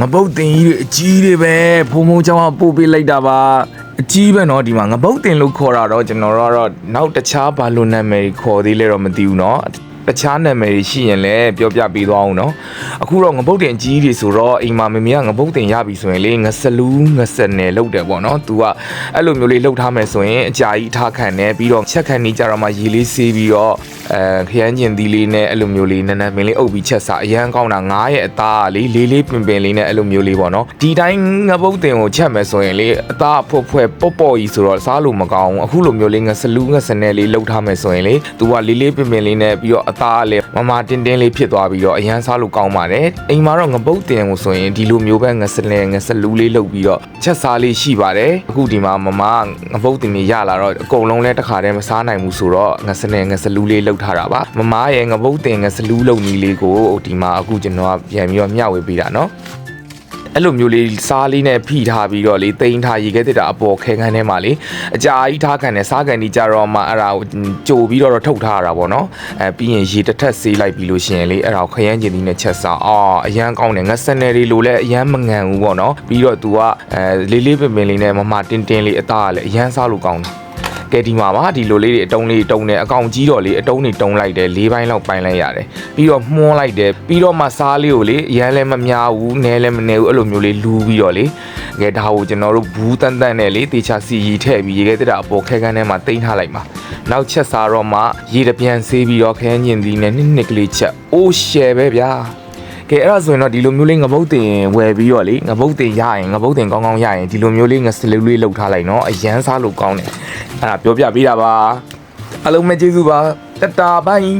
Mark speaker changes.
Speaker 1: ငပုတ်တင်ကြီးတွေအကြီးတွေပဲဖုံဖုံချောင်းကပို့ပေးလိုက်တာပါအကြီးပဲเนาะဒီမှာငပုတ်တင်လို့ခေါ်တာတော့ကျွန်တော်တို့ကတော့နောက်တခြားဘာလို့နာမည်ခေါ်သေးလဲတော့မသိဘူးเนาะတခြားနာမည်ရှိရင်လည်းပြောပြပေးသွားအောင်เนาะအခုတော့ငပုတ်တင်အကြီးတွေဆိုတော့အိမ်မှာမမေကငပုတ်တင်ရပြီဆိုရင်လေငစလူးငစနယ်လောက်တယ်ပေါ့เนาะ तू ကအဲ့လိုမျိုးလေးလှုပ်ထားမယ်ဆိုရင်အကြာကြီးထားခံတယ်ပြီးတော့ချက်ခံနေကြတော့မှရေလေးဆေးပြီးတော့ အဲခရမ်းကျင်သီးလေးနဲ့အဲ့လိုမျိုးလေးနန်းနန်းပင်လေးအုပ်ပြီးချက်စားအရန်ကောင်းတာငားရဲ့အသားကလေလေးလေးပင်ပင်လေးနဲ့အဲ့လိုမျိုးလေးပေါ့နော်ဒီတိုင်းငပုတ်တင်ကိုချက်မယ်ဆိုရင်လေအသားဖွက်ဖွက်ပေါ့ပေါ့ကြီးဆိုတော့စားလို့မကောင်းဘူးအခုလိုမျိုးလေးငစလူးငစနယ်လေးလှုပ်ထားမယ်ဆိုရင်လေ तू ကလေးလေးပင်ပင်လေးနဲ့ပြီးတော့အသားကလည်းမမတင်းတင်းလေးဖြစ်သွားပြီးတော့အရန်စားလို့ကောင်းပါတယ်အိမ်မှာတော့ငပုတ်တင်ကိုဆိုရင်ဒီလိုမျိုးပဲငစလဲငစလူးလေးလှုပ်ပြီးတော့ချက်စားလေးရှိပါတယ်အခုဒီမှာမမငပုတ်တင်ကြီးရလာတော့အကုန်လုံးလဲတစ်ခါတည်းမစားနိုင်ဘူးဆိုတော့ငစနယ်ငစလူးလေးလှုပ်လုပ်ထားတာပါမမားရဲ့ငပုတ်တင်ကစလူးလုံကြီးလေးကိုဒီမှာအခုကျွန်တော်ကပြန်ပြီးတော့မျှဝေပေးတာနော်အဲ့လိုမျိုးလေးစားလေးနဲ့ဖိထားပြီးတော့လေတိန်ထားရေခဲတက်တာအပေါ်ခဲခန်းထဲမှာလေအကြာကြီးထားခံတယ်စားကန်ဒီကြတော့မှအဲ့ဒါကိုကြိုပြီးတော့ထုတ်ထားရတာပေါ့နော်အဲပြီးရင်ရေတစ်ထက်ဆေးလိုက်ပြီးလို့ရှိရင်လေအဲ့ဒါကိုခရမ်းကျင်သီးနဲ့ချက်စားအာအရန်ကောင်းတယ်ငါစနယ်လေးလိုလဲအရန်မငံဘူးပေါ့နော်ပြီးတော့ तू ကအဲလေးလေးပင်ပင်လေးနဲ့မမတင်းတင်းလေးအသားကလည်းအရန်စားလို့ကောင်းတယ် ကဲဒီမှာပါဒီလိုလေးတွေအတုံးလေးတုံးတယ်အကောင်ကြီးတော့လေအတုံးတွေတုံးလိုက်တယ်၄ဘိုင်းလောက်ပိုင်းလိုက်ရတယ်ပြီးတော့မှုန်းလိုက်တယ်ပြီးတော့မှစားလေးကိုလေအရန်လည်းမများဘူးနဲလည်းမနေဘူးအဲ့လိုမျိုးလေးလူးပြီးတော့လေကဲဒါကိုကျွန်တော်တို့ဘူးတန်တန်နဲ့လေတေချာစီရီထည့်ပြီးရေခဲတက်တာအပေါ်ခဲကန်းထဲမှာတင်ထားလိုက်ပါနောက်ချက်စားတော့မှရေတပြန်ဆေးပြီးတော့ခဲညင်သီးနဲ့နှစ်နှစ်ကလေးချက်အိုးရှယ်ပဲဗျာ ကဲအဲ့ဒါဆိုရင်တော့ဒီလိုမျိုးလေးငပုတ်တင်ဝယ်ပြီးတော့လေငပုတ်တင်ရရင်ငပုတ်တင်ကောင်းကောင်းရရင်ဒီလိုမျိုးလေးငစလူးလေးလှုပ်ထားလိုက်နော်အရန်စားလို့ကောင်းတယ်အဲ့ဒါပြောပြပေးတာပါအားလုံးပဲကျေးဇူးပါတတာဘိုင်း